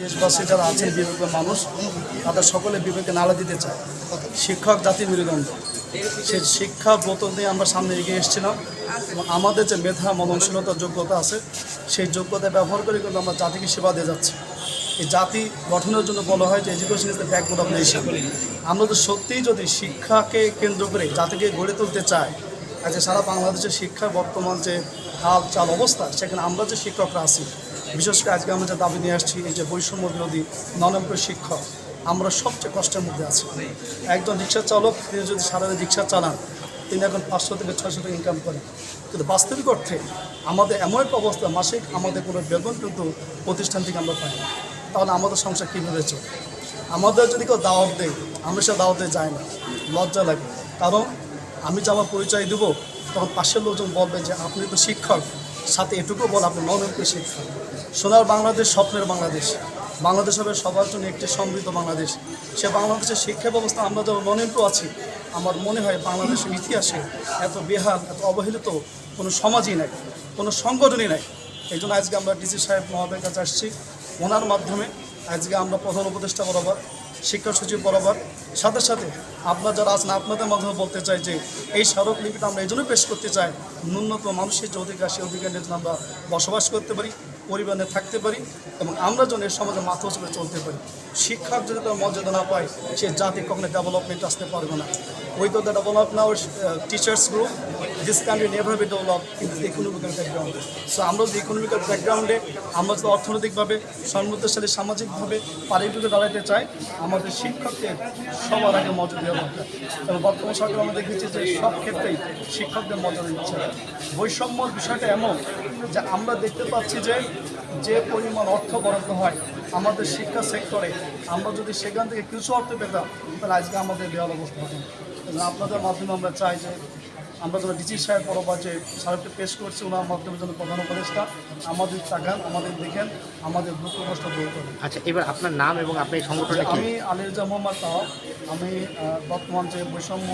দেশবাসী যারা আছেন বিবেকের মানুষ, তাদের সকলে বিবেকে নাড়া দিতে চায়। শিক্ষক জাতি মেরুদণ্ড। সেই শিক্ষা ব্রত নিয়ে আমরা সামনে এগিয়ে এসেছিলাম এবং আমাদের যে মেধা, মননশীলতা, যোগ্যতা আছে, সেই যোগ্যতা ব্যবহার করে কিন্তু আমরা জাতিকে সেবা দিয়ে যাচ্ছি। এই জাতি গঠনের জন্য বলা হয় যে education is the backbone of nation আমরা তো সত্যিই যদি শিক্ষাকে কেন্দ্র করে জাতিকে গড়ে তুলতে চাই আজকে সারা বাংলাদেশের শিক্ষার বর্তমান যে হাল চাল অবস্থা, সেখানে আমরা যে শিক্ষকরা আছি, বিশেষ করে আজকে আমরা যে দাবি নিয়ে আসছি, এই যে বৈষম্য বিরোধী ননম্বর শিক্ষক, আমরা সবচেয়ে কষ্টের মধ্যে আছি। একজন রিক্সা চালক, তিনি যদি সারাদিন রিক্সা চালান, তিনি এখন পাঁচশো থেকে ছয়শো টাকা ইনকাম করেন। কিন্তু বাস্তবিক অর্থে আমাদের এমন একটা অবস্থা, মাসিক আমাদের কোনো বেতন কিন্তু প্রতিষ্ঠান থেকে আমরা পাই না। তাহলে আমাদের সংসার কীভাবে চলে? আমাদের যদি কেউ দাওয়াত দেয়, আমরা সে দাওয়াতে যাই না, লজ্জা লাগে। কারণ আমি যে আমার পরিচয় দেবো, তখন পাশের লোকজন বলবে যে, আপনি তো শিক্ষক, সাথে এটুকু বল, আপনি ননকে শিক্ষক। সোনার বাংলাদেশ স্বপ্নের বাংলাদেশ। বাংলাদেশ হবে সবার জন্য একটি সমৃদ্ধ বাংলাদেশ। সে বাংলাদেশের শিক্ষা ব্যবস্থা আমরা যখন ননেন্টু আছি, আমার মনে হয় বাংলাদেশের ইতিহাসে এত বেহাল, এত অবহেলিত কোনো সমাজই নাই, কোনো সংগঠনই নাই। এই জন্য আজকে আমরা ডিসি সাহেব মহাবের কাছে আসছি। ওনার মাধ্যমে আজকে আমরা প্রধান উপদেষ্টা বরাবর শিক্ষা সচিব বরাবর। সাথে সাথে আপনার যারা আছেন, আপনাদের মাধ্যমে বলতে চাই যে, এই স্মারকলিপিটা আমরা এই জন্য পেশ করতে চাই, ন্যূনতম মানুষের যে অধিকার, সেই অধিকার নিয়ে আমরা বসবাস করতে পারি। পরিবারে থাকতে পারি এবং আমরা যেন এই সমাজে মাথা করে চলতে পারি। শিক্ষার যদি তার মর্যাদা না পায়, সে জাতি কখনো ডেভেলপমেন্ট আসতে পারবে না। With the develop now teachers group this country never be develop in the economical ব্যাকগ্রাউন্ডে সো আমরা যদি ইকোনমিক্যাল ব্যাকগ্রাউন্ডে আমরা যদি অর্থনৈতিকভাবে, সমৃদ্ধশালী সামাজিকভাবে পারিবারিক দাঁড়াতে চাই, আমাদের শিক্ষকদের সবার আগে মর্যাদা দেওয়া দরকার। এবং বর্তমান সরকার আমরা দেখেছি যে সব ক্ষেত্রেই শিক্ষকদের মর্যাদা দিচ্ছে। বৈষম্যর বিষয়টা এমন যে আমরা দেখতে পাচ্ছি যে যে পরিমাণ অর্থ বরাদ্দ হয় আমাদের শিক্ষা সেক্টরে আমরা যদি সেখান থেকে কিছু অর্থ পেতাম তাহলে আজকে আমাদের দেওয়ার অবস্থা হতো। আপনাদের মাধ্যমে আমরা চাই যে আমরা যারা ডিসি সাহেব বরাবর যে স্মারকটি পেশ করছি ওনার মাধ্যমে যেন প্রধান উপদেষ্টা আমাদের তাকান আমাদের দেখেন আমাদের দুঃখ কষ্ট দূর করেন। আচ্ছা এবার আপনার নাম এবং আপনার কি? আমি আলিরজা মোহাম্মদ তাও আমি বর্তমান যে বৈষম্য